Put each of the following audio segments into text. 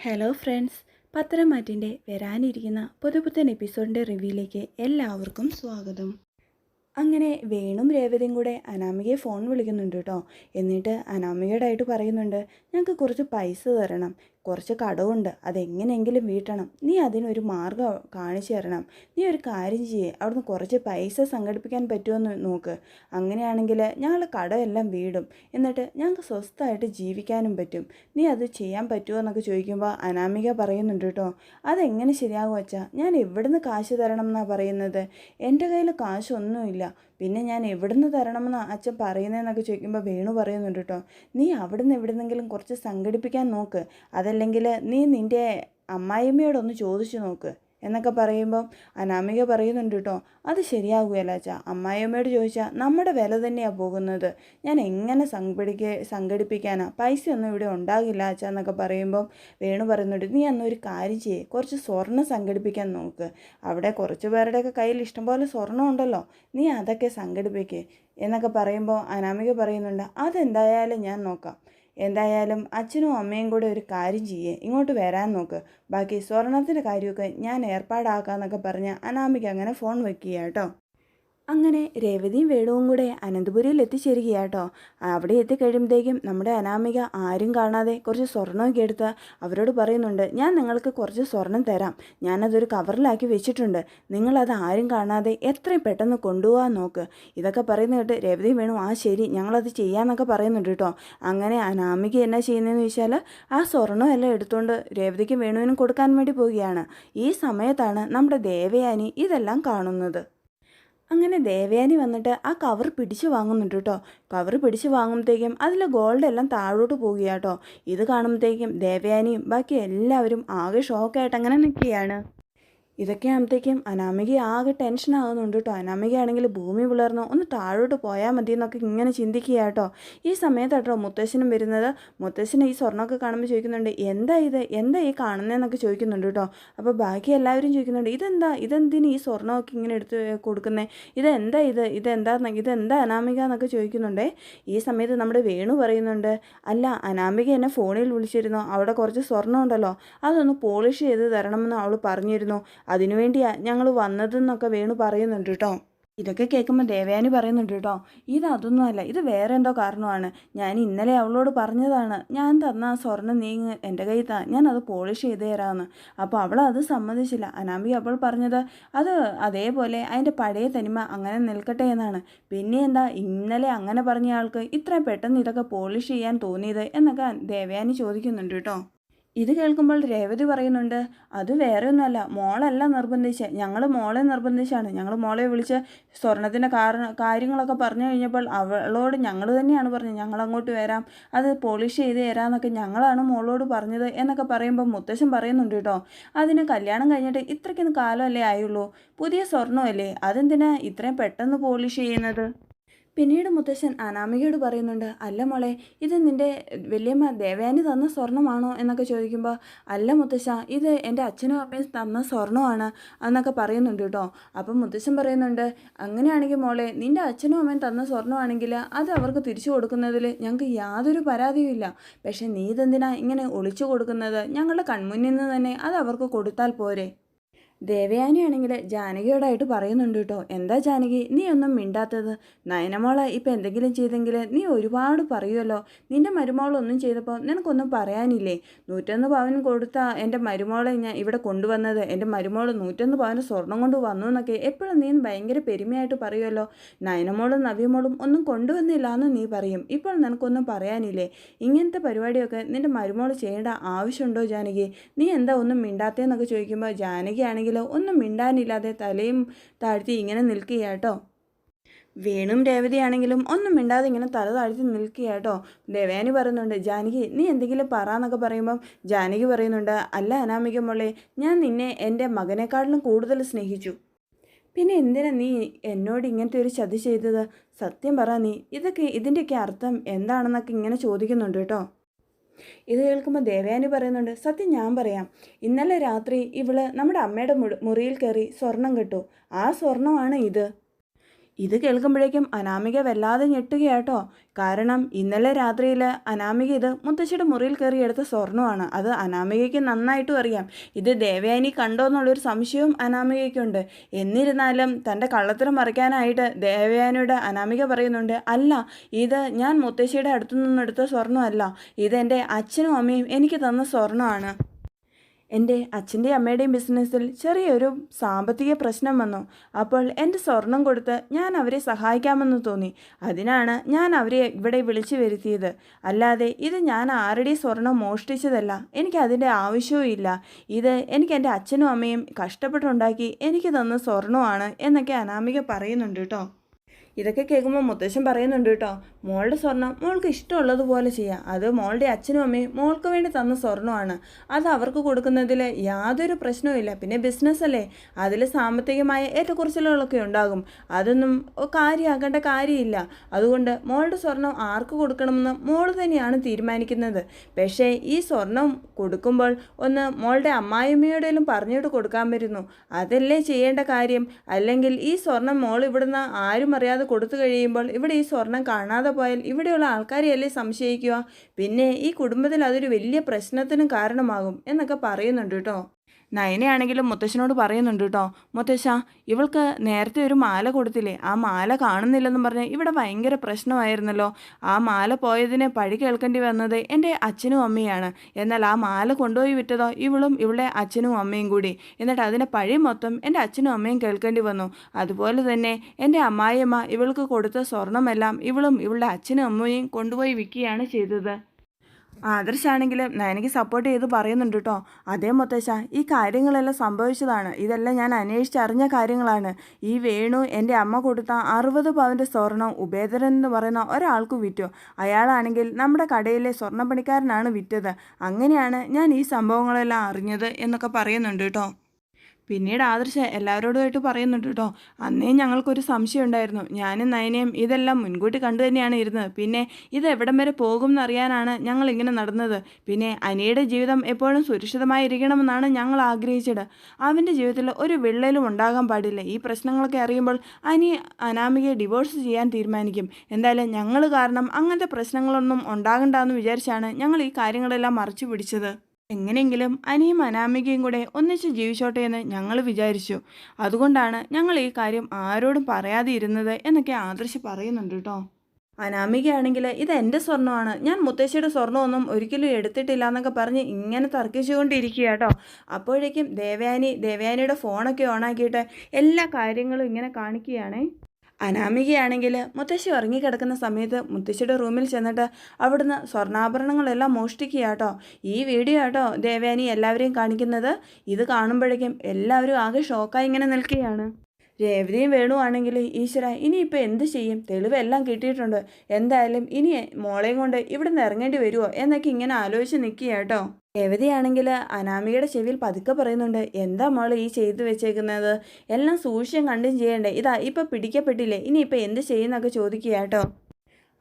Hello friends പത്രമാറ്റിന്റെ വരാനിരിക്കുന്ന പുതുപുത്തൻ എപ്പിസോഡിന്റെ റിവ്യൂയിലേക്ക് എല്ലാവർക്കും സ്വാഗതം. അങ്ങനെ വേണും രേവതിയും കൂടെ അനാമികയെ ഫോൺ വിളിക്കുന്നുണ്ട് കേട്ടോ. എന്നിട്ട് അനാമികയുടെ ആയിട്ട് പറയുന്നുണ്ട് ഞങ്ങൾക്ക് കുറച്ച് പൈസ തരണം. കുറച്ച് കടവുണ്ട്. അതെങ്ങനെയെങ്കിലും വീട്ടണം. നീ അതിനൊരു മാർഗം കാണിച്ചു തരണം. നീ ഒരു കാര്യം ചെയ്യേ. അവിടുന്ന് കുറച്ച് പൈസ സംഘടിപ്പിക്കാൻ പറ്റുമെന്ന് നോക്ക്. അങ്ങനെയാണെങ്കിൽ ഞങ്ങൾ കടമെല്ലാം വീടും. എന്നിട്ട് ഞങ്ങൾക്ക് സ്വസ്ഥമായിട്ട് ജീവിക്കാനും പറ്റും. നീ അത് ചെയ്യാൻ പറ്റുമോ എന്നൊക്കെ ചോദിക്കുമ്പോൾ അനാമിക പറയുന്നുണ്ട് കേട്ടോ. അതെങ്ങനെ ശരിയാകും വച്ചാൽ ഞാൻ എവിടുന്ന് കാശ് തരണം എന്നാണ് പറയുന്നത്? എന്റെ കയ്യിൽ കാശൊന്നുമില്ല. പിന്നെ ഞാൻ എവിടുന്ന് തരണമെന്ന് അച്ഛൻ പറയുന്നതെന്നൊക്കെ ചോദിക്കുമ്പോൾ വേണു പറയുന്നുണ്ട് കേട്ടോ നീ അവിടുന്ന് എവിടുന്നെങ്കിലും കുറച്ച് സംഘടിപ്പിക്കാൻ നോക്ക്. അതല്ലെങ്കിൽ നീ നിന്റെ അമ്മായിമ്മയോടൊന്ന് ചോദിച്ചു നോക്ക്. എന്നൊക്കെ പറയുമ്പം അനാമിക പറയുന്നുണ്ട് കേട്ടോ അത് ശരിയാകുകയല്ല അച്ഛാ. അമ്മായിയമ്മയോട് ചോദിച്ചാൽ നമ്മുടെ വില തന്നെയാണ് പോകുന്നത്. ഞാൻ എങ്ങനെ സംഘടിക്ക സംഘടിപ്പിക്കാനാ? പൈസയൊന്നും ഇവിടെ ഉണ്ടാകില്ല അച്ഛാ എന്നൊക്കെ പറയുമ്പം വേണു പറയുന്നുണ്ട് നീ അന്നൊരു കാര്യം ചെയ്യേ. കുറച്ച് സ്വർണം സംഘടിപ്പിക്കാൻ നോക്ക്. അവിടെ കുറച്ച് പേരുടെയൊക്കെ കയ്യിൽ ഇഷ്ടംപോലെ സ്വർണം ഉണ്ടല്ലോ. നീ അതൊക്കെ സംഘടിപ്പിക്കേ എന്നൊക്കെ പറയുമ്പോൾ അനാമിക പറയുന്നുണ്ട് അതെന്തായാലും ഞാൻ നോക്കാം. എന്തായാലും അച്ഛനും അമ്മയും കൂടെ ഒരു കാര്യം ചെയ്യേ. ഇങ്ങോട്ട് വരാൻ നോക്ക്. ബാക്കി സ്വർണത്തിന്റെ കാര്യമൊക്കെ ഞാൻ ഏർപ്പാടാക്കാന്നൊക്കെ പറഞ്ഞ് അനാമിക അങ്ങനെ ഫോൺ വെക്കുക കേട്ടോ. അങ്ങനെ രേവതിയും വേണുവും കൂടെ അനന്തപുരിയിൽ എത്തിച്ചേരുകയാട്ടോ അവിടെ എത്തിക്കഴിയുമ്പോഴത്തേക്കും നമ്മുടെ അനാമിക ആരും കാണാതെ കുറച്ച് സ്വർണമൊക്കെ എടുത്ത് അവരോട് പറയുന്നുണ്ട് ഞാൻ നിങ്ങൾക്ക് കുറച്ച് സ്വർണം തരാം. ഞാനതൊരു കവറിലാക്കി വെച്ചിട്ടുണ്ട്. നിങ്ങളത് ആരും കാണാതെ എത്രയും പെട്ടെന്ന് കൊണ്ടുപോകാൻ നോക്ക്. ഇതൊക്കെ പറയുന്ന കേട്ട് രേവതി വേണു ആ ശരി ഞങ്ങളത് ചെയ്യാമെന്നൊക്കെ പറയുന്നുണ്ട് കേട്ടോ അങ്ങനെ അനാമിക എന്നാ ചെയ്യുന്നതെന്ന് വെച്ചാൽ ആ സ്വർണം എല്ലാം എടുത്തുകൊണ്ട് രേവതിക്കും വേണുവിനും കൊടുക്കാൻ വേണ്ടി പോവുകയാണ്. ഈ സമയത്താണ് നമ്മുടെ ദേവയാനി ഇതെല്ലാം കാണുന്നത്. അങ്ങനെ ദേവയാനി വന്നിട്ട് ആ കവർ പിടിച്ചു വാങ്ങുന്നുണ്ട് കേട്ടോ. കവർ പിടിച്ചു വാങ്ങുമ്പോഴത്തേക്കും അതിലെ ഗോൾഡ് എല്ലാം താഴോട്ട് പോവുകയാട്ടോ ഇത് കാണുമ്പോഴത്തേക്കും ദേവയാനിയും ബാക്കി എല്ലാവരും ആകെ ഷോക്കായിട്ട് അങ്ങനെ നിൽക്കുകയാണ്. ഇതൊക്കെ ആകുമ്പോഴത്തേക്കും അനാമിക ആകെ ടെൻഷൻ ആകുന്നുണ്ട് കേട്ടോ അനാമികയാണെങ്കിൽ ഭൂമി പിളർന്നു ഒന്ന് താഴോട്ട് പോയാൽ മതി എന്നൊക്കെ ഇങ്ങനെ ചിന്തിക്കുക കേട്ടോ ഈ സമയത്താട്ടോ മുത്തശ്ശനും വരുന്നത്. മുത്തശ്ശനെ ഈ സ്വർണമൊക്കെ കാണുമ്പോൾ ചോദിക്കുന്നുണ്ട് എന്താ ഇത്? എന്താ ഈ കാണുന്നതെന്നൊക്കെ ചോദിക്കുന്നുണ്ട് കേട്ടോ അപ്പോൾ ബാക്കി എല്ലാവരും ചോദിക്കുന്നുണ്ട് ഇതെന്താ? ഇതെന്തിന് ഈ സ്വർണമൊക്കെ ഇങ്ങനെ എടുത്ത് കൊടുക്കുന്നത് ഇതെന്താ ഇത്? ഇതെന്താ? ഇതെന്താ അനാമിക? എന്നൊക്കെ ചോദിക്കുന്നുണ്ടേ. ഈ സമയത്ത് നമ്മുടെ വേണു പറയുന്നുണ്ട് അല്ല അനാമിക എന്നെ ഫോണിൽ വിളിച്ചിരുന്നു. അവിടെ കുറച്ച് സ്വർണം ഉണ്ടല്ലോ അതൊന്ന് പോളിഷ് ചെയ്ത് തരണമെന്ന് അവൾ പറഞ്ഞിരുന്നു. അതിനുവേണ്ടിയാ ഞങ്ങൾ വന്നതെന്നൊക്കെ വേണു പറയുന്നുണ്ട് കേട്ടോ ഇതൊക്കെ കേൾക്കുമ്പോൾ ദേവയാനി പറയുന്നുണ്ട് കേട്ടോ ഇത് അതൊന്നുമല്ല ഇത് വേറെ എന്തോ കാരണമാണ്. ഞാൻ ഇന്നലെ അവളോട് പറഞ്ഞതാണ് ഞാൻ തന്ന ആ സ്വർണം നീങ്ങ് എന്റെ കയ്യിൽ താ ഞാൻ അത് പോളിഷ് ചെയ്ത് തരാമെന്ന് അപ്പോൾ അവൾ അത് സമ്മതിച്ചില്ല. അനാമിക അവൾ പറഞ്ഞത് അത് അതേപോലെ അതിന്റെ പഴയ തനിമ അങ്ങനെ നിൽക്കട്ടെ എന്നാണ്. പിന്നെ എന്താ ഇന്നലെ അങ്ങനെ പറഞ്ഞ ആൾക്ക് ഇത്രയും പെട്ടെന്ന് ഇതൊക്കെ പോളിഷ് ചെയ്യാൻ തോന്നിയത്? എന്നൊക്കെ ദേവയാനി ചോദിക്കുന്നുണ്ട് കേട്ടോ ഇത് കേൾക്കുമ്പോൾ രേവതി പറയുന്നുണ്ട് അത് വേറെ ഒന്നുമല്ല മോളല്ല നിർബന്ധിച്ച്. ഞങ്ങൾ മോളെ നിർബന്ധിച്ചാണ്. ഞങ്ങൾ മോളെ വിളിച്ച് സ്വർണത്തിന്റെ കാരണം കാര്യങ്ങളൊക്കെ പറഞ്ഞു കഴിഞ്ഞപ്പോൾ അവളോട് ഞങ്ങൾ തന്നെയാണ് പറഞ്ഞത് ഞങ്ങൾ അങ്ങോട്ട് വരാം. അത് പോളിഷ് ചെയ്ത് തരാമെന്നൊക്കെ ഞങ്ങളാണ് മോളോട് പറഞ്ഞത് എന്നൊക്കെ പറയുമ്പോൾ മുത്തശ്ശൻ പറയുന്നുണ്ട് കേട്ടോ. അതിന് കല്യാണം കഴിഞ്ഞിട്ട് ഇത്രയ്ക്കൊന്നും കാലമല്ലേ ആയുള്ളൂ? പുതിയ സ്വർണമല്ലേ അതെന്തിനാ ഇത്രയും പെട്ടെന്ന് പോളിഷ് ചെയ്യുന്നത്? പിന്നീട് മുത്തശ്ശൻ അനാമികയോട് പറയുന്നുണ്ട് അല്ല മോളെ ഇത് നിന്റെ വലിയമ്മ ദേവയാനി തന്ന സ്വർണമാണോ എന്നൊക്കെ ചോദിക്കുമ്പോൾ അല്ല മുത്തശ്ശ ഇത് എന്റെ അച്ഛനും അമ്മയും തന്ന സ്വർണമാണ് എന്നൊക്കെ പറയുന്നുണ്ട് കേട്ടോ. അപ്പം മുത്തശ്ശൻ പറയുന്നുണ്ട് അങ്ങനെയാണെങ്കിൽ മോളെ നിന്റെ അച്ഛനും അമ്മയും തന്ന സ്വർണമാണെങ്കിൽ അത് അവർക്ക് തിരിച്ചു കൊടുക്കുന്നതിൽ ഞങ്ങൾക്ക് യാതൊരു പരാതിയും ഇല്ല. പക്ഷേ നീ ഇതെന്തിനാ ഇങ്ങനെ ഒളിച്ചു കൊടുക്കുന്നത്? ഞങ്ങളുടെ കൺമുന്നിൽ നിന്ന് തന്നെ അത് അവർക്ക് കൊടുത്താൽ പോരെ. ദേവയാനിയാണെങ്കിൽ ജാനകിയോടായിട്ട് പറയുന്നുണ്ട് കേട്ടോ. എന്താ ജാനകി നീ ഒന്നും മിണ്ടാത്തത്. നയനമോളെ ഇപ്പം എന്തെങ്കിലും ചെയ്തെങ്കിൽ നീ ഒരുപാട് പറയുമല്ലോ നിന്റെ മരുമോളൊന്നും ചെയ്തപ്പോൾ നിനക്കൊന്നും പറയാനില്ലേ? നൂറ്റൊന്ന് പവൻ കൊടുത്ത എന്റെ മരുമോളെ ഞാൻ ഇവിടെ കൊണ്ടുവന്നത്. എന്റെ മരുമോൾ നൂറ്റൊന്ന് പവന് സ്വർണം കൊണ്ട് വന്നു എന്നൊക്കെ എപ്പോഴും നീ ഭയങ്കര പെരുമയായിട്ട് പറയുമല്ലോ നയനമോളും നവ്യമോളും ഒന്നും കൊണ്ടുവന്നില്ല എന്ന് നീ പറയും. ഇപ്പോൾ നിനക്കൊന്നും പറയാനില്ലേ? ഇങ്ങനത്തെ പരിപാടിയൊക്കെ നിന്റെ മരുമോൾ ചെയ്യേണ്ട ആവശ്യമുണ്ടോ ജാനകി? നീ എന്താ ഒന്നും മിണ്ടാത്തേന്നൊക്കെ ചോദിക്കുമ്പോൾ ജാനകി ആണെങ്കിൽ ഒന്നും മിണ്ടാനില്ലാതെ തലയും താഴ്ത്തി ഇങ്ങനെ നിൽക്കുകയാട്ടോ വേണും രേവതിയാണെങ്കിലും ഒന്നും മിണ്ടാതെ ഇങ്ങനെ തല താഴ്ത്തി നിൽക്കുകയാട്ടോ ദേവയാനി പറയുന്നുണ്ട് ജാനകി നീ എന്തെങ്കിലും പറ എന്നൊക്കെ പറയുമ്പം ജാനകി പറയുന്നുണ്ട് അല്ല അനാമികമുള്ളേ മോളെ ഞാൻ നിന്നെ എന്റെ മകനെക്കാട്ടിലും കൂടുതൽ സ്നേഹിച്ചു. പിന്നെ എന്തിനാ നീ എന്നോട് ഇങ്ങനത്തെ ഒരു ചതി ചെയ്തത്? സത്യം പറ നീ. ഇതൊക്കെ ഇതിന്റെയൊക്കെ അർത്ഥം എന്താണെന്നൊക്കെ ഇങ്ങനെ ചോദിക്കുന്നുണ്ട് കേട്ടോ ഇത് കേൾക്കുമ്പോൾ ദേവയാനി പറയുന്നുണ്ട് സത്യം ഞാൻ പറയാം. ഇന്നലെ രാത്രി ഇവൾ നമ്മുടെ അമ്മയുടെ മുറിയിൽ കയറി സ്വർണം കിട്ടു. ആ സ്വർണമാണ് ഇത്. ഇത് കേൾക്കുമ്പോഴേക്കും അനാമിക വല്ലാതെ ഞെട്ടുകയാട്ടോ. കാരണം ഇന്നലെ രാത്രിയിൽ അനാമിക ഇത് മുത്തശ്ശിയുടെ മുറിയിൽ കയറി എടുത്ത സ്വർണമാണ് അത് അനാമികയ്ക്ക് നന്നായിട്ടും അറിയാം. ഇത് ദേവയാനി കണ്ടോ എന്നുള്ളൊരു സംശയവും അനാമികയ്ക്കുണ്ട്. എന്നിരുന്നാലും തന്റെ കള്ളത്തരം മറിക്കാനായിട്ട് ദേവയാനിയുടെ അനാമിക പറയുന്നുണ്ട് അല്ല ഇത് ഞാൻ മുത്തശ്ശിയുടെ അടുത്തു നിന്നെടുത്ത സ്വർണമല്ല ഇതെന്റെ അച്ഛനും അമ്മയും എനിക്ക് തന്ന സ്വർണമാണ് എന്റെ അച്ഛന്റെയും അമ്മയുടെയും ബിസിനസ്സിൽ ചെറിയൊരു സാമ്പത്തിക പ്രശ്നം വന്നു. അപ്പോൾ എന്റെ സ്വർണം കൊടുത്ത് ഞാൻ അവരെ സഹായിക്കാമെന്ന് തോന്നി. അതിനാണ് ഞാൻ അവരെ ഇവിടെ വിളിച്ചു വരുത്തിയത്. അല്ലാതെ ഇത് ഞാൻ ആരുടെയും സ്വർണം മോഷ്ടിച്ചതല്ല. എനിക്ക് അതിന്റെ ആവശ്യവും ഇല്ല. ഇത് എനിക്ക് എന്റെ അച്ഛനും അമ്മയും കഷ്ടപ്പെട്ടുണ്ടാക്കി എനിക്ക് തന്ന സ്വർണമാണ് എന്നൊക്കെ അനാമിക പറയുന്നുണ്ട് കേട്ടോ. ഇതൊക്കെ കേൾക്കുമ്പോൾ മുത്തശ്ശൻ പറയുന്നുണ്ട് കേട്ടോ മോളുടെ സ്വർണം മോൾക്ക് ഇഷ്ടമുള്ളതുപോലെ ചെയ്യാം. അത് മോളുടെ അച്ഛനും അമ്മയും മോൾക്ക് വേണ്ടി തന്ന സ്വർണമാണ് അത് അവർക്ക് കൊടുക്കുന്നതിൽ യാതൊരു പ്രശ്നവുമില്ല പിന്നെ ബിസിനസ് അല്ലേ? അതിൽ സാമ്പത്തികമായ ഏറ്റക്കുറച്ചിലുകളൊക്കെ ഉണ്ടാകും. അതൊന്നും കാര്യമാക്കേണ്ട കാര്യമില്ല. അതുകൊണ്ട് മോളുടെ സ്വർണം ആർക്ക് കൊടുക്കണമെന്ന് മോൾ തന്നെയാണ് തീരുമാനിക്കുന്നത്. പക്ഷേ ഈ സ്വർണം കൊടുക്കുമ്പോൾ ഒന്ന് മോളുടെ അമ്മായിമ്മയോടേലും പറഞ്ഞിട്ട് കൊടുക്കാൻ വരുന്നു. അതല്ലേ ചെയ്യേണ്ട കാര്യം? അല്ലെങ്കിൽ ഈ സ്വർണം മോൾ ഇവിടുന്ന് ആരും അറിയാതെ കൊടുത്തു കഴിയുമ്പോൾ ഇവിടെ ഈ സ്വർണം കാണാതെ പോയാൽ ഇവിടെയുള്ള ആൾക്കാരെയല്ലേ സംശയിക്കുക? പിന്നെ ഈ കുടുംബത്തിൽ അതൊരു വലിയ പ്രശ്നത്തിനും കാരണമാകും എന്നൊക്കെ പറയുന്നുണ്ട് കേട്ടോ. നയനയാണെങ്കിലും മുത്തശ്ശനോട് പറയുന്നുണ്ട് കേട്ടോ. മുത്തശ്ശ ഇവൾക്ക് നേരത്തെ ഒരു മാല കൊടുത്തില്ലേ? ആ മാല കാണുന്നില്ലെന്നും പറഞ്ഞ് ഇവിടെ ഭയങ്കര പ്രശ്നമായിരുന്നല്ലോ. ആ മാല പോയതിനെ പഴി കേൾക്കേണ്ടി വന്നത് എന്റെ അച്ഛനും അമ്മയാണ്. എന്നാൽ ആ മാല കൊണ്ടുപോയി വിറ്റതോ ഇവളും ഇവളുടെ അച്ഛനും അമ്മയും കൂടി. എന്നിട്ട് അതിന്റെ പഴി മൊത്തം എന്റെ അച്ഛനും അമ്മയും കേൾക്കേണ്ടി വന്നു. അതുപോലെ തന്നെ എന്റെ അമ്മായിയമ്മ ഇവൾക്ക് കൊടുത്ത സ്വർണമെല്ലാം ഇവളും ഇവളുടെ അച്ഛനും അമ്മയും കൊണ്ടുപോയി വിൽക്കുകയാണ് ചെയ്തത്. ആദർശാണെങ്കിൽ നയനയ്ക്ക് സപ്പോർട്ട് ചെയ്ത് പറയുന്നുണ്ട് കേട്ടോ അതേ മുത്തശ്ശ ഈ കാര്യങ്ങളെല്ലാം സംഭവിച്ചതാണ്. ഇതെല്ലാം ഞാൻ അന്വേഷിച്ചറിഞ്ഞ കാര്യങ്ങളാണ്. ഈ വേണു എന്റെ അമ്മ കൊടുത്ത അറുപത് പവന്റെ സ്വർണം ഉപേദരൻ എന്ന് പറയുന്ന ഒരാൾക്ക് വിറ്റു. അയാളാണെങ്കിൽ നമ്മുടെ കടയിലെ സ്വർണപ്പണിക്കാരനാണ് വിറ്റത്. അങ്ങനെയാണ് ഞാൻ ഈ സംഭവങ്ങളെല്ലാം അറിഞ്ഞത് എന്നൊക്കെ പറയുന്നുണ്ട് കേട്ടോ പിന്നീട് ആദർശ എല്ലാവരോടുമായിട്ട് പറയുന്നുണ്ട് കേട്ടോ. അന്നേ ഞങ്ങൾക്കൊരു സംശയം ഉണ്ടായിരുന്നു. ഞാനും നയനയും ഇതെല്ലാം മുൻകൂട്ടി കണ്ടു തന്നെയാണ് ഇരുന്നത്. പിന്നെ ഇത് എവിടം വരെ പോകും എന്നറിയാനാണ് ഞങ്ങൾ ഇങ്ങനെ നടന്നത്. പിന്നെ അനിയുടെ ജീവിതം എപ്പോഴും സുരക്ഷിതമായിരിക്കണമെന്നാണ് ഞങ്ങൾ ആഗ്രഹിച്ചത്. അവന്റെ ജീവിതത്തിൽ ഒരു വിള്ളലും ഉണ്ടാകാൻ പാടില്ല. ഈ പ്രശ്നങ്ങളൊക്കെ അറിയുമ്പോൾ അനി അനാമികയെ ഡിവോഴ്സ് ചെയ്യാൻ തീരുമാനിക്കും. എന്തായാലും ഞങ്ങൾ കാരണം അങ്ങനത്തെ പ്രശ്നങ്ങളൊന്നും ഉണ്ടാകണ്ടെന്ന് വിചാരിച്ചാണ് ഞങ്ങൾ ഈ കാര്യങ്ങളെല്ലാം മറച്ചു പിടിച്ചത്. എങ്ങനെയെങ്കിലും അനിയും അനാമികയും കൂടെ ഒന്നിച്ച് ജീവിച്ചോട്ടെ എന്ന് ഞങ്ങൾ വിചാരിച്ചു. അതുകൊണ്ടാണ് ഞങ്ങൾ ഈ കാര്യം ആരോടും പറയാതെ ഇരുന്നത് എന്നൊക്കെ ആദർശ് പറയുന്നുണ്ട് കേട്ടോ. അനാമികയാണെങ്കിൽ ഇത് എന്റെ സ്വർണമാണ് ഞാൻ മുത്തശ്ശിയുടെ സ്വർണമൊന്നും ഒരിക്കലും എടുത്തിട്ടില്ല എന്നൊക്കെ പറഞ്ഞ് ഇങ്ങനെ തർക്കിച്ചുകൊണ്ടിരിക്കുക കേട്ടോ. അപ്പോഴേക്കും ദേവയാനി ദേവയാനിയുടെ ഫോണൊക്കെ ഓണാക്കിയിട്ട് എല്ലാ കാര്യങ്ങളും ഇങ്ങനെ കാണിക്കുകയാണേ. അനാമികയാണെങ്കിൽ മുത്തശ്ശി ഉറങ്ങിക്കിടക്കുന്ന സമയത്ത് മുത്തശ്ശിയുടെ റൂമിൽ ചെന്നിട്ട് അവിടുന്ന് സ്വർണാഭരണങ്ങളെല്ലാം മോഷ്ടിക്കുക കേട്ടോ ഈ വീഡിയോ കേട്ടോ ദേവയാനി എല്ലാവരെയും കാണിക്കുന്നത്. ഇത് കാണുമ്പോഴേക്കും എല്ലാവരും ആകെ ഷോക്കായി ഇങ്ങനെ നിൽക്കുകയാണ്. രേവതിയും വേണുവാണെങ്കിൽ ഈശ്വര ഇനിയിപ്പോൾ എന്ത് ചെയ്യും? തെളിവെല്ലാം കിട്ടിയിട്ടുണ്ട്. എന്തായാലും ഇനി മോളെയും കൊണ്ട് ഇവിടെ നിന്ന് ഇറങ്ങേണ്ടി വരുമോ എന്നൊക്കെ ഇങ്ങനെ ആലോചിച്ച് നിൽക്കുക കേട്ടോ രേവതിയാണെങ്കിൽ അനാമികയുടെ ചെവിയിൽ പതുക്കെ പറയുന്നുണ്ട് എന്താ മോൾ ഈ ചെയ്തു വെച്ചേക്കുന്നത്? എല്ലാം സൂക്ഷ്യം കണ്ടും ചെയ്യണ്ടേ? ഇതാ ഇപ്പം പിടിക്കപ്പെട്ടില്ലേ? ഇനിയിപ്പോൾ എന്ത് ചെയ്യുന്നൊക്കെ ചോദിക്കുക കേട്ടോ.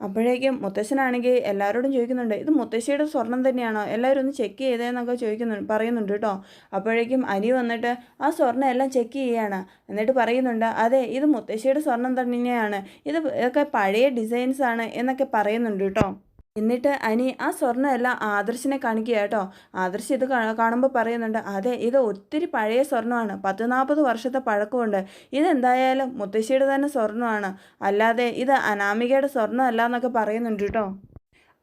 അപ്പോഴേക്കും മുത്തശ്ശനാണെങ്കിൽ എല്ലാവരോടും ചോദിക്കുന്നുണ്ട് ഇത് മുത്തശ്ശിയുടെ സ്വർണം തന്നെയാണോ? എല്ലാവരും ഒന്ന് ചെക്ക് ചെയ്തതെന്നൊക്കെ ചോദിക്കുന്നുണ്ട് പറയുന്നുണ്ട് കേട്ടോ. അപ്പോഴേക്കും അനി വന്നിട്ട് ആ സ്വർണം എല്ലാം ചെക്ക് ചെയ്യാണ്. എന്നിട്ട് പറയുന്നുണ്ട് അതെ ഇത് മുത്തശ്ശിയുടെ സ്വർണം തന്നെയാണ്. ഇത് ഇതൊക്കെ പഴയ ഡിസൈൻസ് ആണ് എന്നൊക്കെ പറയുന്നുണ്ട് കേട്ടോ. എന്നിട്ട് അനി ആ സ്വർണമെല്ലാം ആദർശിനെ കാണിക്കുക കേട്ടോ ആദർശ് ഇത് കാണുമ്പോൾ പറയുന്നുണ്ട് അതെ ഇത് ഒത്തിരി പഴയ സ്വർണമാണ്. പത്ത് നാൽപ്പത് വർഷത്തെ പഴക്കമുണ്ട്. ഇതെന്തായാലും മുത്തശ്ശിയുടെ തന്നെ സ്വർണമാണ്. അല്ലാതെ ഇത് അനാമികയുടെ സ്വർണമല്ല എന്നൊക്കെ പറയുന്നുണ്ട് കേട്ടോ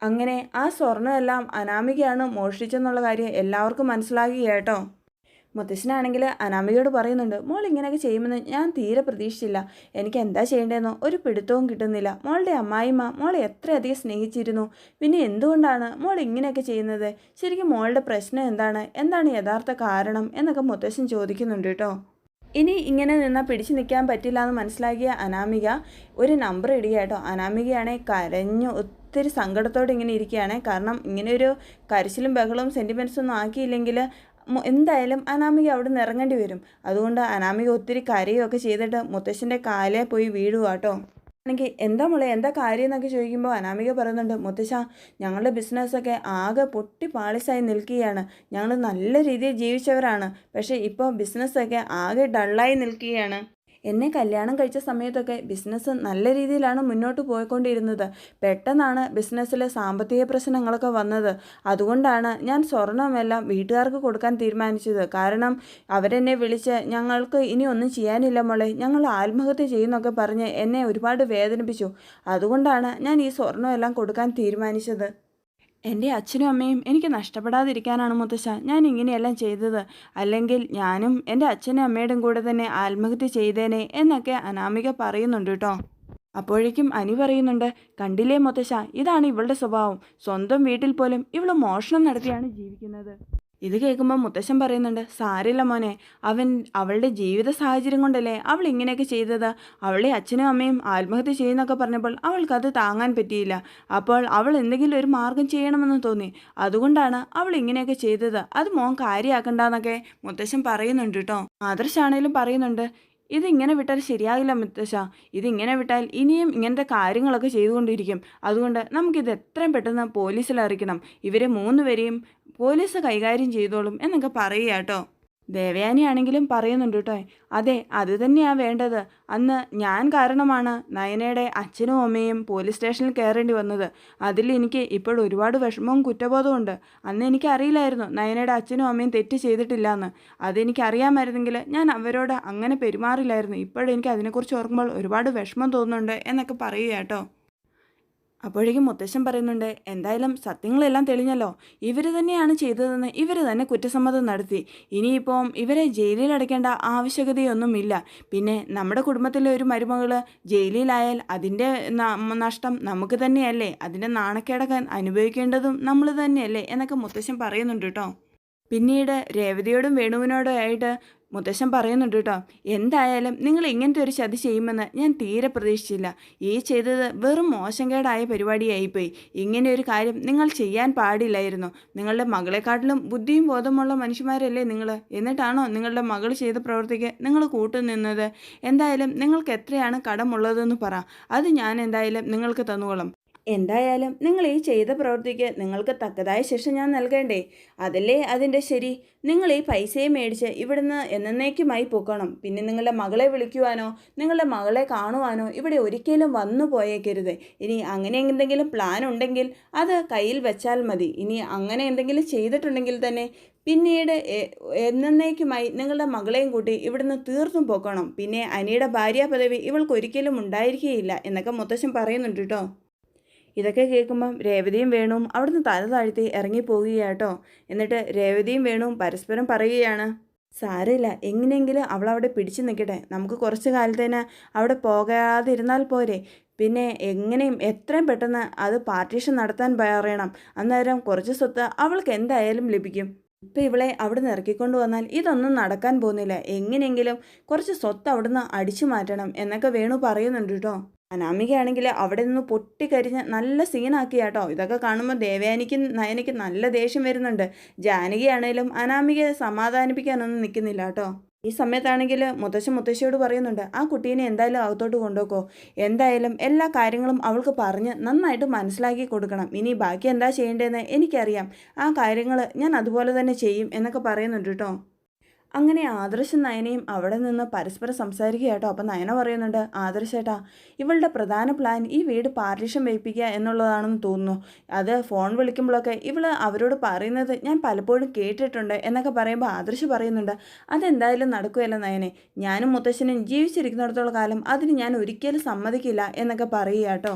അങ്ങനെ ആ സ്വർണമെല്ലാം അനാമികയാണ് മോഷ്ടിച്ചെന്നുള്ള കാര്യം എല്ലാവർക്കും മനസ്സിലാകുക കേട്ടോ മുത്തശ്ശനാണെങ്കിൽ അനാമികയോട് പറയുന്നുണ്ട് മോൾ ഇങ്ങനെയൊക്കെ ചെയ്യുമെന്ന് ഞാൻ തീരെ പ്രതീക്ഷിച്ചില്ല. എനിക്ക് എന്താ ചെയ്യേണ്ടതെന്നോ ഒരു പിടുത്തവും കിട്ടുന്നില്ല. മോളുടെ അമ്മായിമ്മ മോളെ എത്രയധികം സ്നേഹിച്ചിരുന്നു. പിന്നെ എന്തുകൊണ്ടാണ് മോൾ ഇങ്ങനെയൊക്കെ ചെയ്യുന്നത്? ശരിക്കും മോളുടെ പ്രശ്നം എന്താണ്? എന്താണ് യഥാർത്ഥ കാരണം? എന്നൊക്കെ മുത്തശ്ശൻ ചോദിക്കുന്നുണ്ട് കേട്ടോ. ഇനി ഇങ്ങനെ നിന്നാൽ പിടിച്ചു നിൽക്കാൻ പറ്റില്ല എന്ന് മനസ്സിലാക്കിയ അനാമിക ഒരു നമ്പർ ഇടുക കേട്ടോ. അനാമികയാണെ കരഞ്ഞു ഒത്തിരി സങ്കടത്തോടെ ഇങ്ങനെ ഇരിക്കുകയാണ്. കാരണം ഇങ്ങനെ ഒരു കരച്ചിലും ബഹളവും സെന്റിമെന്റ്സും ഒന്നും ആക്കിയില്ലെങ്കിൽ എന്തായാലും അനാമിക അവിടെ നിന്ന് ഇറങ്ങേണ്ടി വരും. അതുകൊണ്ട് അനാമിക ഒത്തിരി കരയുമൊക്കെ ചെയ്തിട്ട് മുത്തശ്ശന്റെ കാലേ പോയി വീഴുക കേട്ടോ ആണെങ്കിൽ എന്താ മോളെ എന്താ കാര്യം എന്നൊക്കെ ചോദിക്കുമ്പോൾ അനാമിക പറയുന്നുണ്ട് മുത്തശ്ശ ഞങ്ങളുടെ ബിസിനസ്സൊക്കെ ആകെ പൊട്ടി പാളിസായി നിൽക്കുകയാണ്. ഞങ്ങൾ നല്ല രീതിയിൽ ജീവിച്ചവരാണ്. പക്ഷേ ഇപ്പോൾ ബിസിനസ്സൊക്കെ ആകെ ഡള്ളായി നിൽക്കുകയാണ്. എന്നെ കല്യാണം കഴിച്ച സമയത്തൊക്കെ ബിസിനസ് നല്ല രീതിയിലാണ് മുന്നോട്ട് പോയിക്കൊണ്ടിരുന്നത്. പെട്ടെന്നാണ് ബിസിനസ്സിലെ സാമ്പത്തിക പ്രശ്നങ്ങളൊക്കെ വന്നത്. അതുകൊണ്ടാണ് ഞാൻ സ്വർണമെല്ലാം വീട്ടുകാർക്ക് കൊടുക്കാൻ തീരുമാനിച്ചത്. കാരണം അവരെന്നെ വിളിച്ച് ഞങ്ങൾക്ക് ഇനി ഒന്നും ചെയ്യാനില്ല മോളെ. ഞങ്ങൾ ആത്മഹത്യ ചെയ്യുന്നൊക്കെ പറഞ്ഞ് എന്നെ ഒരുപാട് വേദനിപ്പിച്ചു. അതുകൊണ്ടാണ് ഞാൻ ഈ സ്വർണമെല്ലാം കൊടുക്കാൻ തീരുമാനിച്ചത്. എന്റെ അച്ഛനും അമ്മയും എനിക്ക് നഷ്ടപ്പെടാതിരിക്കാനാണ് മുത്തശ്ശ. ഞാൻ ഇങ്ങനെയെല്ലാം ചെയ്തത്. അല്ലെങ്കിൽ ഞാനും എന്റെ അച്ഛനും അമ്മയുടെയും കൂടെ തന്നെ ആത്മഹത്യ ചെയ്തേനെ എന്നൊക്കെ അനാമിക പറയുന്നുണ്ട് കേട്ടോ. അപ്പോഴേക്കും അനി പറയുന്നുണ്ട് കണ്ടില്ലേ മുത്തശ്ശ ഇതാണ് ഇവളുടെ സ്വഭാവം. സ്വന്തം വീട്ടിൽ പോലും ഇവൾ മോഷണം നടത്തിയാണ് ജീവിക്കുന്നത്. ഇത് കേൾക്കുമ്പോൾ മുത്തശ്ശൻ പറയുന്നുണ്ട് സാരില്ല മോനെ അവൻ അവളുടെ ജീവിത സാഹചര്യം കൊണ്ടല്ലേ അവൾ ഇങ്ങനെയൊക്കെ ചെയ്തത്? അവളെ അച്ഛനും അമ്മയും ആത്മഹത്യ ചെയ്യുന്നൊക്കെ പറഞ്ഞപ്പോൾ അവൾക്കത് താങ്ങാൻ പറ്റിയില്ല. അപ്പോൾ അവൾ എന്തെങ്കിലും ഒരു മാർഗം ചെയ്യണമെന്ന് തോന്നി. അതുകൊണ്ടാണ് അവൾ ഇങ്ങനെയൊക്കെ ചെയ്തത്. അത് മോൻ കാര്യമാക്കണ്ടെന്നൊക്കെ മുത്തശ്ശൻ പറയുന്നുണ്ട് കേട്ടോ. ആദർശാണേലും പറയുന്നുണ്ട് ഇതിങ്ങനെ വിട്ടാൽ ശരിയാകില്ല മുത്തശ്ശ. ഇതിങ്ങനെ വിട്ടാൽ ഇനിയും ഇങ്ങനത്തെ കാര്യങ്ങളൊക്കെ ചെയ്തുകൊണ്ടിരിക്കും. അതുകൊണ്ട് നമുക്കിത് എത്രയും പെട്ടെന്ന് പോലീസിൽ അറിയിക്കണം. ഇവരെ മൂന്നുപേരെയും പോലീസ് കൈകാര്യം ചെയ്തോളും എന്നൊക്കെ പറയുക കേട്ടോ. ദേവയാനിയാണെങ്കിലും പറയുന്നുണ്ട് കേട്ടോ. അതെ അത് തന്നെയാണ് വേണ്ടത്. അന്ന് ഞാൻ കാരണമാണ് നയനയുടെ അച്ഛനും അമ്മയും പോലീസ് സ്റ്റേഷനിൽ കയറേണ്ടി വന്നത്. അതിൽ എനിക്ക് ഇപ്പോൾ ഒരുപാട് വിഷമവും കുറ്റബോധമുണ്ട് അന്ന് എനിക്ക് അറിയില്ലായിരുന്നു നയനയുടെ അച്ഛനും അമ്മയും തെറ്റ് ചെയ്തിട്ടില്ല എന്ന് അതെനിക്ക് അറിയാമായിരുന്നെങ്കിൽ ഞാൻ അവരോട് അങ്ങനെ പെരുമാറില്ലായിരുന്നു. ഇപ്പോഴെനിക്ക് അതിനെക്കുറിച്ച് ഓർക്കുമ്പോൾ ഒരുപാട് വിഷമം തോന്നുന്നുണ്ട് എന്നൊക്കെ പറയുക കേട്ടോ. അപ്പോഴേക്കും മുത്തശ്ശൻ പറയുന്നുണ്ട് എന്തായാലും സത്യങ്ങളെല്ലാം തെളിഞ്ഞല്ലോ. ഇവർ തന്നെയാണ് ചെയ്തതെന്ന് ഇവർ തന്നെ കുറ്റസമ്മതം നടത്തി. ഇനിയിപ്പം ഇവരെ ജയിലിൽ അടയ്ക്കേണ്ട ആവശ്യകതയൊന്നുമില്ല. പിന്നെ നമ്മുടെ കുടുംബത്തിലെ ഒരു മരുമകൾ ജയിലിലായാൽ അതിന്റെ നഷ്ടം നമുക്ക് തന്നെയല്ലേ? അതിന്റെ നാണക്കേടൊക്കെ അനുഭവിക്കേണ്ടതും നമ്മൾ തന്നെയല്ലേ? എന്നൊക്കെ മുത്തശ്ശൻ പറയുന്നുണ്ട് കേട്ടോ. പിന്നീട് രേവതിയോടും വേണുവിനോടും ആയിട്ട് മുത്തശ്ശൻ പറയുന്നുണ്ട് കേട്ടോ എന്തായാലും നിങ്ങൾ ഇങ്ങനത്തെ ഒരു ചതി ചെയ്യുമെന്ന് ഞാൻ തീരെ പ്രതീക്ഷിച്ചില്ല. ഈ ചെയ്തത് വെറും മോശം കേടായ പരിപാടിയായിപ്പോയി. ഇങ്ങനെ ഒരു കാര്യം നിങ്ങൾ ചെയ്യാൻ പാടില്ലായിരുന്നു. നിങ്ങളുടെ മകളെക്കാട്ടിലും ബുദ്ധിയും ബോധമുള്ള മനുഷ്യന്മാരല്ലേ നിങ്ങൾ? എന്നിട്ടാണോ നിങ്ങളുടെ മകൾ ചെയ്ത പ്രവൃത്തിക്ക് നിങ്ങൾ കൂട്ടുനിന്നത് എന്തായാലും നിങ്ങൾക്ക് എത്രയാണ് കടമുള്ളതെന്ന് പറ. അത് ഞാൻ എന്തായാലും നിങ്ങൾക്ക് തന്നുകൊള്ളാം. എന്തായാലും നിങ്ങൾ ഈ ചെയ്ത പ്രവൃത്തിക്ക് നിങ്ങൾക്ക് തക്കതായ ശിക്ഷ ഞാൻ നൽകേണ്ടേ? അതല്ലേ അതിന്റെ ശരി? നിങ്ങൾ ഈ പൈസയെ മേടിച്ച് ഇവിടുന്ന് എന്നേക്കുമായി പോക്കണം. പിന്നെ നിങ്ങളുടെ മകളെ വിളിക്കുവാനോ നിങ്ങളുടെ മകളെ കാണുവാനോ ഇവിടെ ഒരിക്കലും വന്നു പോയേക്കരുത്. ഇനി അങ്ങനെ എന്തെങ്കിലും പ്ലാൻ ഉണ്ടെങ്കിൽ അത് കയ്യിൽ വെച്ചാൽ മതി. ഇനി അങ്ങനെ എന്തെങ്കിലും ചെയ്തിട്ടുണ്ടെങ്കിൽ തന്നെ പിന്നീട് എന്നേക്കുമായി നിങ്ങളുടെ മകളെയും കൂട്ടി ഇവിടുന്ന് തീർത്തും പോക്കണം. പിന്നെ അനിയുടെ ഭാര്യ പദവി ഇവൾക്ക് ഒരിക്കലും ഉണ്ടായിരിക്കുകയില്ല എന്നൊക്കെ മുത്തശ്ശൻ പറയുന്നുണ്ട് കേട്ടോ. ഇതൊക്കെ കേൾക്കുമ്പം രേവതിയും വേണുവും അവിടുന്ന് തല താഴ്ത്തി ഇറങ്ങിപ്പോകുകയാട്ടോ. എന്നിട്ട് രേവതിയും വേണുവും പരസ്പരം പറയുകയാണ് സാരമില്ല എങ്ങനെയെങ്കിലും അവൾ അവിടെ പിടിച്ചു നിൽക്കട്ടെ. നമുക്ക് കുറച്ച് കാലത്തേന് അവിടെ പോകാതിരുന്നാൽ പോരെ. പിന്നെ എങ്ങനെയും എത്രയും പെട്ടെന്ന് അത് പാർട്ടീഷൻ നടത്താൻ പറയണം. അന്നേരം കുറച്ച് സ്വത്ത് അവൾക്ക് എന്തായാലും ലഭിക്കും. ഇപ്പം ഇവളെ അവിടുന്ന് ഇറക്കിക്കൊണ്ട് വന്നാൽ ഇതൊന്നും നടക്കാൻ പോകുന്നില്ല. എങ്ങനെയെങ്കിലും കുറച്ച് സ്വത്ത് അവിടുന്ന് അടിച്ചു മാറ്റണം എന്നൊക്കെ വേണു പറയുന്നുണ്ട് കേട്ടോ. അനാമികയാണെങ്കിൽ അവിടെ നിന്ന് പൊട്ടിക്കരിഞ്ഞ് നല്ല സീനാക്കി കേട്ടോ ഇതൊക്കെ കാണുമ്പോൾ ദേവയാനിക്കും നയനയ്ക്ക് നല്ല ദേഷ്യം വരുന്നുണ്ട്. ജാനകിയാണേലും അനാമികയെ സമാധാനിപ്പിക്കാനൊന്നും നിൽക്കുന്നില്ല കേട്ടോ ഈ സമയത്താണെങ്കിൽ മുത്തശ്ശൻ മുത്തശ്ശിയോട് പറയുന്നുണ്ട് ആ കുട്ടീനെ എന്തായാലും അകത്തോട്ട് കൊണ്ടുപോക്കോ. എന്തായാലും എല്ലാ കാര്യങ്ങളും അവൾക്ക് പറഞ്ഞ് നന്നായിട്ട് മനസ്സിലാക്കി കൊടുക്കണം. ഇനി ബാക്കി എന്താ ചെയ്യേണ്ടതെന്ന് എനിക്കറിയാം. ആ കാര്യങ്ങൾ ഞാൻ അതുപോലെ തന്നെ ചെയ്യും എന്നൊക്കെ പറയുന്നുണ്ട് കേട്ടോ അങ്ങനെ ആദർശും നയനയും അവിടെ നിന്ന് പരസ്പരം സംസാരിക്കുകയാട്ടോ അപ്പം നയന പറയുന്നുണ്ട് ആദർശേട്ടാ ഇവളുടെ പ്രധാന പ്ലാൻ ഈ വീട് പാർട്ടീഷൻ വയ്പ്പിക്കുക എന്നുള്ളതാണെന്ന് തോന്നുന്നു. അത് ഫോൺ വിളിക്കുമ്പോഴൊക്കെ ഇവൾ അവരോട് പറയുന്നത് ഞാൻ പലപ്പോഴും കേട്ടിട്ടുണ്ട് എന്നൊക്കെ പറയുമ്പോൾ ആദർശ് പറയുന്നുണ്ട് അതെന്തായാലും നടക്കുകയല്ല നയനെ? ഞാനും മുത്തശ്ശനും ജീവിച്ചിരിക്കുന്നിടത്തോളം കാലം അതിന് ഞാൻ ഒരിക്കലും സമ്മതിക്കില്ല എന്നൊക്കെ പറയുക കേട്ടോ.